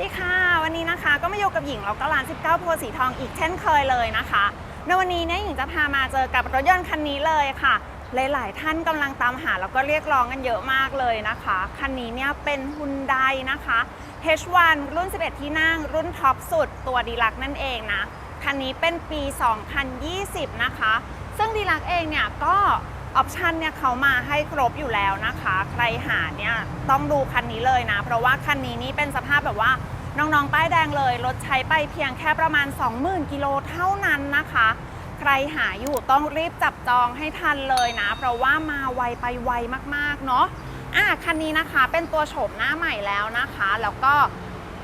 ดีค่ะ วันนี้นะคะก็มาอยู่กับหญิงแล้วก็ร้าน 19 โพสีทองอีกเช่นเคยเลยนะคะ ในวันนี้เนี่ยหญิงจะพามาเจอกับรถยนต์คันนี้เลยค่ะ หลาย ๆ ท่านกำลังตามหาแล้วก็เรียกร้องกันเยอะมากเลยนะคะ คันนี้เนี่ยเป็นฮุนไดนะคะ H1 รุ่น 11 ที่นั่ง รุ่นท็อปสุดตัวดีลักนั่นเองนะ คันนี้เป็นปี 2020 นะคะ ซึ่งดีลักเองเนี่ยก็ ออปชันเนี่ยเขามาให้ครบอยู่แล้วนะคะ ใครหาเนี่ยต้องดูคันนี้เลยนะ เพราะว่าคันนี้นี่เป็นสภาพแบบว่าน้องๆ ป้ายแดงเลย รถใช้ไปเพียงแค่ประมาณ 20,000 กิโลเท่านั้นนะคะ ใครหาอยู่ต้องรีบจับจองให้ทันเลยนะ เพราะว่ามาไวไปไวมากๆ เนาะอะคันนี้นะคะเป็นตัวโฉมหน้าใหม่แล้วนะคะ แล้วก็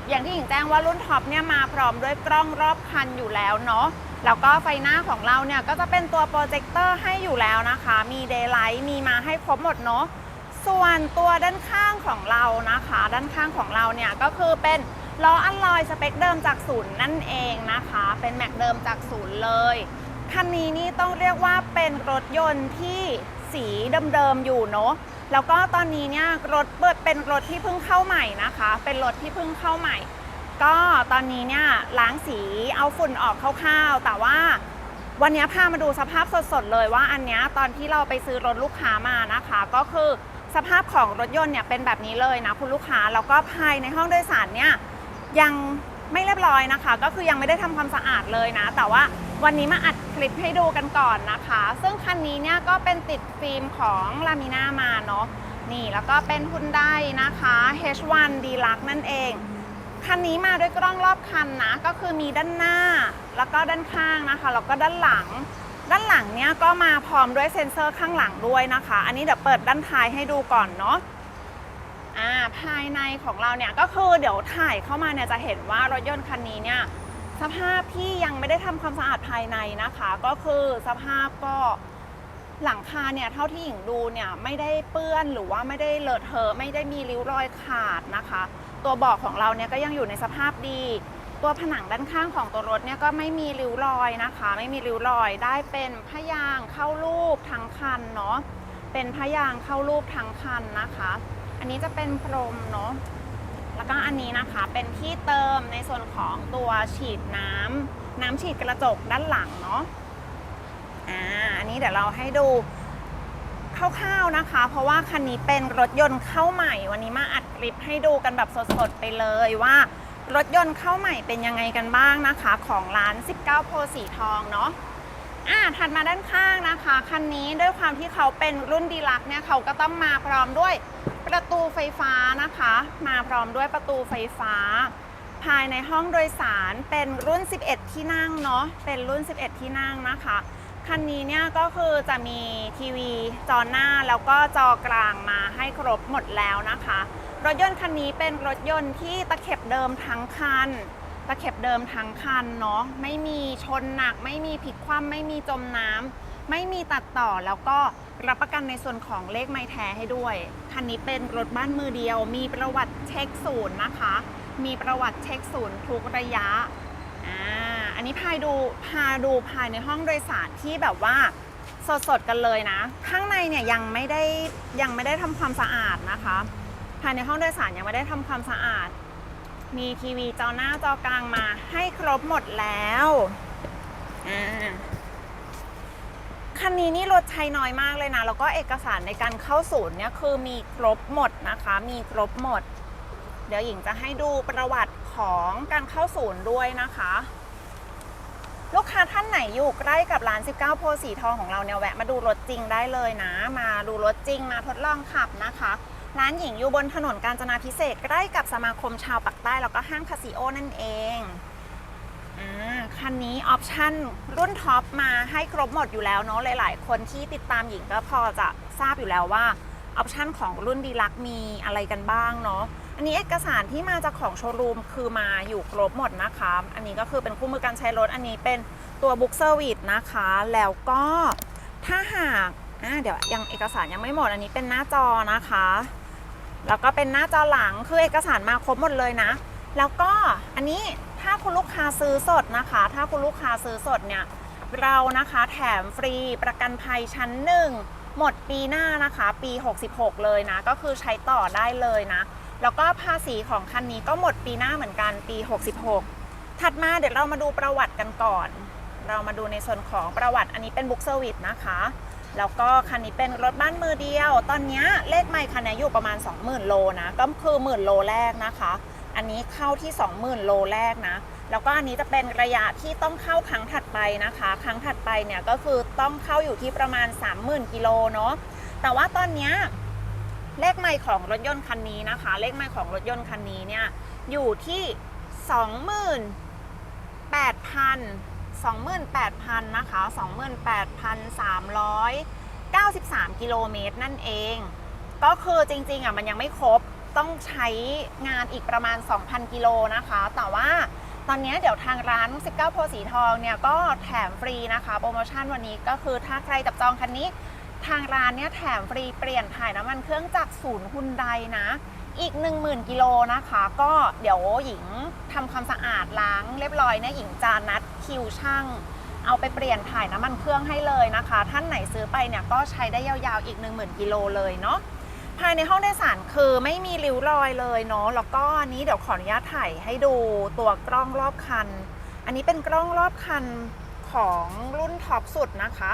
อย่างที่หญิงแจ้งว่ารุ่นท็อปเนี่ยมาพร้อมด้วยกล้องรอบคันอยู่แล้วเนาะ แล้วก็ไฟหน้าของเราเนี่ยก็จะเป็นตัวโปรเจคเตอร์ให้อยู่แล้วนะคะ มีเดย์ไลท์มีมาให้ครบหมดเนาะ ส่วนตัวด้านข้างของเรานะคะ ด้านข้างของเราเนี่ยก็คือเป็นล้ออัลลอยสเปคเดิมจากศูนย์นั่นเองนะคะ เป็นแม็กเดิมจากศูนย์เลย คันนี้นี่ต้องเรียกว่าเป็นรถยนต์ที่สีเดิมๆอยู่เนาะ แล้วก็ตอนนี้เนี่ยรถเปิดเป็นรถที่เพิ่งเข้าใหม่นะคะ เป็นรถที่เพิ่งเข้าใหม่ ก็ตอนนี้เนี่ยล้างสีเอาฝุ่นออกคร่าวๆ แต่ว่าวันนี้พามาดูสภาพสดๆเลยว่าอันเนี้ยตอนที่เราไปซื้อรถลูกค้ามานะคะ ก็คือสภาพของรถยนต์เนี่ยเป็นแบบนี้เลยนะคุณลูกค้าแล้วก็ภายในห้องโดยสารเนี่ยยังไม่เรียบร้อยนะคะ ก็คือยังไม่ได้ทำความสะอาดเลยนะ แต่ว่าวันนี้มาอัดคลิปให้ดูกันก่อนนะคะ ซึ่งคันนี้เนี่ยก็เป็นติดฟิล์มของลามิน่ามาเนาะนี่แล้วก็เป็นฮุนไดนะคะ H1 Deluxe นั่นเอง คันนี้มาด้วยกล้องรอบคันนะ ก็คือมีด้านหน้า แล้วก็ด้านข้างนะคะ แล้วก็ด้านหลัง ด้านหลังเนี้ยก็มาพร้อมด้วยเซ็นเซอร์ข้างหลังด้วยนะคะ อันนี้เดี๋ยวเปิดด้านท้ายให้ดูก่อนเนาะอ่าภายในของเราเนี่ยก็คือเดี๋ยวถ่ายเข้ามาเนี่ยจะเห็นว่ารถยนต์คันนี้เนี่ยสภาพที่ยังไม่ได้ทำความสะอาดภายในนะคะ ก็คือสภาพก็หลังคาเนี่ยเท่าที่หญิงดูเนี่ยไม่ได้เปื้อนหรือว่าไม่ได้เลอะเทอะไม่ได้มีริ้วรอยขาดนะคะ ตัวเบาะของเราเนี่ยก็ยังอยู่ในสภาพดี ตัวผนังด้านข้างของตัวรถเนี่ยก็ไม่มีริ้วรอยนะคะ ไม่มีริ้วรอยได้เป็นพยางเข้ารูปทั้งคันเนาะเป็นพยางเข้ารูปทั้งคันนะคะ อันนี้จะเป็นพรมเนาะแล้วก็อันนี้นะคะเป็นที่เติมในส่วนของตัวฉีดน้ำน้ำฉีดกระจกด้านหลังเนาะอ่าอันนี้เดี๋ยวเราให้ดูคร่าวๆนะคะ เพราะว่าคันนี้เป็นรถยนต์เข้าใหม่วันนี้มาอัด คลิปให้ดูกันแบบสดๆไปเลยว่า รถยนต์เข้าใหม่เป็นยังไงกันบ้างนะคะ ของร้าน 19 โพสีทองเนาะอ่าถัดมาด้านข้างนะคะคันนี้ด้วยความที่เขาเป็นรุ่นดีลักเนี่ยเขาก็ต้องมาพร้อมด้วยประตูไฟฟ้านะคะ มาพร้อมด้วยประตูไฟฟ้า ภายในห้องโดยสารเป็นรุ่น 11 ที่นั่งเนาะเป็นรุ่น 11 ที่นั่งนะคะ คันนี้เนี่ยก็คือจะมีทีวีจอหน้าแล้วก็จอกลางมาให้ครบหมดแล้วนะคะ รถยนต์คันนี้เป็นรถยนต์ที่ตะเข็บเดิมทั้งคัน ตะเข็บเดิมทั้งคันเนาะไม่มีชนหนัก ไม่มีพลิกคว่ำไม่มีจมน้ำไม่มีตัดต่อแล้วก็รับประกันในส่วนของเลขไม้แท้ให้ด้วย คันนี้เป็นรถบ้านมือเดียว มีประวัติเช็คศูนย์นะคะ มีประวัติเช็คศูนย์ทุกระยะ อ่าอันนี้พายดูพาดูภายในห้องโดยสารที่แบบว่าสดๆกันเลยนะ ข้างในเนี่ยยังไม่ได้ยังไม่ได้ทำความสะอาดนะคะ ภายในห้องโดยสารยังไม่ได้ทำความสะอาด มีทีวีจอหน้าจอกลางมาให้ครบหมดแล้วอ่าคันนี้นี่รถใช้น้อยมากเลยนะ แล้วก็เอกสารในการเข้าศูนย์เนี่ยคือมีครบหมดนะคะ มีครบหมด เดี๋ยวหญิงจะให้ดูประวัติ ของการเข้าศูนย์ด้วยนะคะ ลูกค้าท่านไหนอยู่ใกล้กับร้าน 19 โพสีทองของเราเนี่ยแวะมาดูรถจริงได้เลยนะ มาดูรถจริงมาทดลองขับนะคะ ร้านหญิงอยู่บนถนนกาญจนาพิเศษใกล้กับสมาคมชาวปักใต้แล้วก็ห้างคาสิโอนั่นเองอคันนี้ออปชั่นรุ่นท็อปมาให้ครบหมดอยู่แล้วเนาะหลาย ๆ คนที่ติดตามหญิงก็พอจะทราบอยู่แล้วว่าออปชั่นของรุ่นดีลักมีอะไรกันบ้างเนาะ อันนี้เอกสารที่มาจากของโชว์รูมคือมาอยู่ครบหมดนะคะ อันนี้ก็คือเป็นคู่มือการใช้รถ อันนี้เป็นตัวบุ๊กเซอร์วิสนะคะ แล้วก็ถ้าหากอ่าเดี๋ยวยังเอกสารยังไม่หมด อันนี้เป็นหน้าจอนะคะ แล้วก็เป็นหน้าจอหลัง คือเอกสารมาครบหมดเลยนะ แล้วก็อันนี้ถ้าคุณลูกค้าซื้อสดนะคะ ถ้าคุณลูกค้าซื้อสดเนี่ย เรานะคะแถมฟรีประกันภัยชั้นหนึ่งหมดปีหน้านะคะ ปี 66 เลยนะ ก็คือใช้ต่อได้เลยนะ แล้วก็ภาษีของคันนี้ก็หมดปีหน้าเหมือนกันปี 66 ถัดมาเดี๋ยวเรามาดูประวัติกันก่อน เรามาดูในส่วนของประวัติอันนี้เป็นบุ๊กเซอร์วิสนะคะ แล้วก็คันนี้เป็นรถบ้านมือเดียว ตอนนี้เลขไม่คันนี้อยู่ประมาณ 20,000 โลนะ ก็คือหมื่นโลแรกนะคะ อันนี้เข้าที่ 20,000 โลแรกนะ แล้วก็อันนี้จะเป็นระยะที่ต้องเข้าครั้งถัดไปนะคะ ครั้งถัดไปเนี่ยก็คือต้องเข้าอยู่ที่ประมาณ 30,000 กิโลเนาะ แต่ว่าตอนนี้ เลขไม่ของรถยนต์คันนี้นะคะ เลขไม่ของรถยนต์คันนี้เนี่ยอยู่ที่ 28,000 28,000นะคะ28,393 กิโลเมตรนั่นเอง ก็คือจริงๆอะมันยังไม่ครบต้องใช้งานอีกประมาณ 2,000 กิโลนะคะ แต่ว่าตอนนี้เดี๋ยวทางร้าน 19โพสีทองเนี่ยก็แถมฟรีนะคะ โปรโมชั่นวันนี้ก็คือถ้าใครจับจองคันนี้ ทางร้านเนี่ยแถมฟรีเปลี่ยนถ่ายน้ำมันเครื่องจากศูนย์ฮุนไดนะ อีก 10,000 กิโลนะคะ ก็เดี๋ยวหญิงทำความสะอาดล้างเรียบร้อยเนี่ยหญิงจะนัดคิวช่าง เอาไปเปลี่ยนถ่ายน้ำมันเครื่องให้เลยนะคะ ท่านไหนซื้อไปเนี่ยก็ใช้ได้ยาวๆอีก 10,000 กิโลเลยเนาะภายในห้องโดยสารคือไม่มีริ้วรอยเลยเนาะแล้วก็อันนี้เดี๋ยวขออนุญาตถ่ายให้ดูตัวกล้องรอบคัน อันนี้เป็นกล้องรอบคันของรุ่นท็อปสุดนะคะ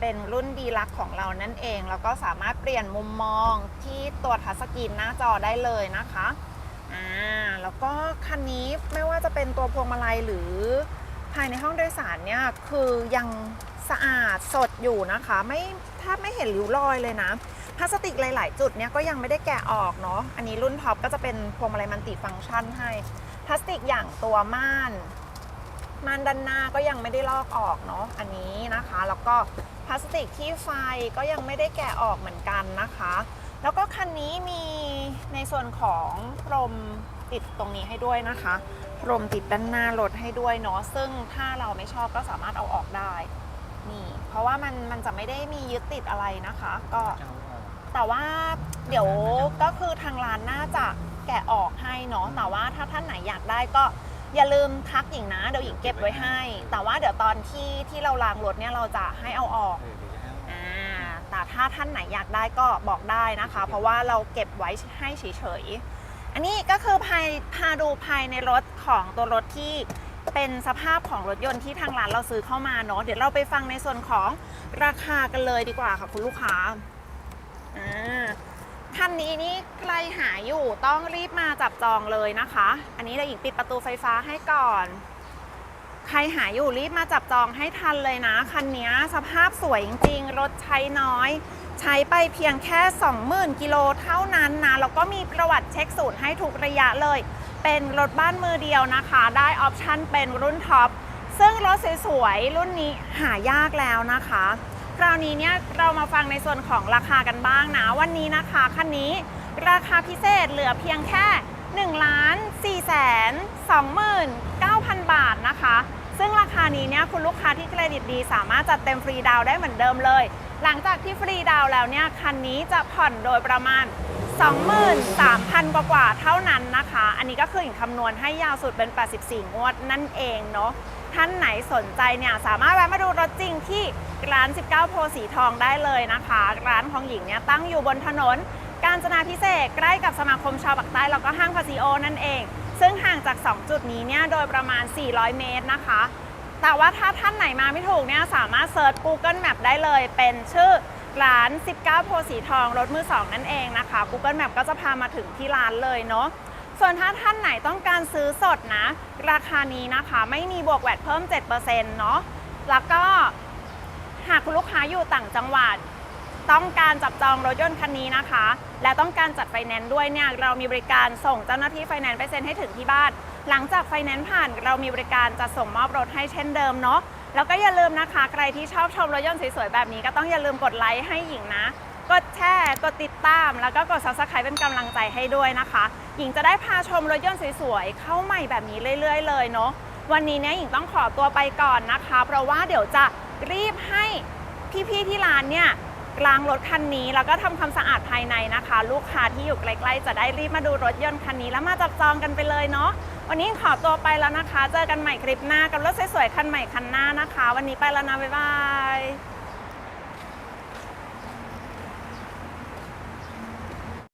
เป็นรุ่นดีลักของเรานั่นเอง แล้วก็สามารถเปลี่ยนมุมมองที่ตัวทัชสกรีนหน้าจอได้เลยนะคะอ่าแล้วก็คันนี้ไม่ว่าจะเป็นตัวพวงมาลัยหรือภายในห้องโดยสารเนี่ยคือยังสะอาดสดอยู่นะคะ ไม่แทบไม่เห็นริ้วรอยเลยนะพลาสติกหลาย ๆ จุดเนี่ยก็ยังไม่ได้แกะออกเนาะอันนี้รุ่นท็อปก็จะเป็นพวงมาลัยมันติฟังก์ชันให้พลาสติกอย่างตัวม่าน ม่านด้านหน้าก็ยังไม่ได้ลอกออกเนาะอันนี้นะคะ แล้วก็พลาสติกที่ไฟก็ยังไม่ได้แกะออกเหมือนกันนะคะ แล้วก็คันนี้มีในส่วนของพรมติดตรงนี้ให้ด้วยนะคะพรมติดด้านหน้ารถให้ด้วยเนาะซึ่งถ้าเราไม่ชอบก็สามารถเอาออกได้นี่เพราะว่ามันมันจะไม่ได้มียึดติดอะไรนะคะ ก็แต่ว่าเดี๋ยวก็คือทางร้านน่าจะแกะออกให้เนาะแต่ว่าถ้าท่านไหนอยากได้ก็ อย่าลืมทักหญิงนะเดี๋ยวหญิงเก็บไว้ให้ แต่ว่าเดี๋ยวตอนที่ที่เราล้างรถเนี่ยเราจะให้เอาออกอ่าแต่ถ้าท่านไหนอยากได้ก็บอกได้นะคะ เพราะว่าเราเก็บไว้ให้เฉยๆอันนี้ก็คือภายพาดูภายในรถของตัวรถที่เป็นสภาพของรถยนต์ที่ทางร้านเราซื้อเข้ามาเนาะเดี๋ยวเราไปฟังในส่วนของราคากันเลยดีกว่าค่ะคุณลูกค้าอ่า คันนี้นี่ใครหาอยู่ต้องรีบมาจับจองเลยนะคะ อันนี้เดี๋ยวหญิงปิดประตูไฟฟ้าให้ก่อน ใครหาอยู่รีบมาจับจองให้ทันเลยนะ คันนี้สภาพสวยจริงๆ รถใช้น้อย ใช้ไปเพียงแค่ 20,000 กิโลเท่านั้นนะ แล้วก็มีประวัติเช็คศูนย์ให้ทุกระยะเลย เป็นรถบ้านมือเดียวนะคะ ได้ออปชั่นเป็นรุ่นท็อป ซึ่งรถสวยๆรุ่นนี้หายากแล้วนะคะ คราวนี้เนี่ยเรามาฟังในส่วนของราคากันบ้างนะ วันนี้นะคะคันนี้ราคาพิเศษเหลือเพียงแค่1ล้าน4แสน29,000 บาทนะคะ ซึ่งราคานี้เนี่ยคุณลูกค้าที่เครดิตดีสามารถจัดเต็มฟรีดาวได้เหมือนเดิมเลย หลังจากที่ฟรีดาวแล้วเนี่ยคันนี้จะผ่อนโดยประมาณ 23,000 กว่ากว่าเท่านั้นนะคะ อันนี้ก็คือหญิงคำนวณให้ยาวสุดเป็น 84 งวดนั่นเองเนาะ ท่านไหนสนใจเนี่ยสามารถแวะมาดูรถจริงที่ร้าน 19 โพสีทองได้เลยนะคะ ร้านของหญิงเนี่ยตั้งอยู่บนถนน กาญจนาพิเศษใกล้กับสมาคมชาวปากใต้แล้วก็ห้างพาซิโอนั่นเอง ซึ่งห่างจาก 2 จุดนี้เนี่ยโดยประมาณ 400 เมตรนะคะ แต่ว่าถ้าท่านไหนมาไม่ถูกเนี่ยสามารถเซิร์ช Google Map ได้เลยเป็นชื่อ ร้าน 19 โพสีทองรถมือ2นั่นเองนะคะ Google Map ก็จะพามาถึงที่ร้านเลยเนาะส่วนถ้าท่านไหนต้องการซื้อสดนะ ราคานี้นะคะไม่มีบวกแวดเพิ่ม 7%เนาะแล้วก็หากคุณลูกค้าอยู่ต่างจังหวัด ต้องการจับจองรถยนต์คันนี้นะคะ และต้องการจัดไฟแนนซ์ด้วยเนี่ยเรามีบริการส่งเจ้าหน้าที่ไฟแนนซ์ไปเซ็นให้ถึงที่บ้าน หลังจากไฟแนนซ์ผ่านเรามีบริการจะส่งมอบรถให้เช่นเดิมเนาะ แล้วก็อย่าลืมนะคะ ใครที่ชอบชมรถยนต์สวยๆ แบบนี้ก็ต้องอย่าลืมกดไลค์ให้หญิงนะ กดแชร์ กดติดตาม แล้วก็กด subscribe เป็นกำลังใจให้ด้วยนะคะ หญิงจะได้พาชมรถยนต์สวยๆ เข้าใหม่แบบนี้เรื่อยๆ เลยเนาะ วันนี้เนี่ยหญิงต้องขอตัวไปก่อนนะคะ เพราะว่าเดี๋ยวจะรีบให้พี่ๆ ที่ร้านเนี่ยล้างรถคันนี้แล้วก็ทำความสะอาดภายในนะคะ ลูกค้าที่อยู่ใกล้ๆ จะได้รีบมาดูรถยนต์คันนี้แล้วมาจับจองกันไปเลยเนาะ วันนี้ขอตัวไปแล้วนะคะ เจอกันใหม่คลิปหน้ากับรถสวยๆคันใหม่คันหน้านะคะ วันนี้ไปแล้วนะบ๊ายบาย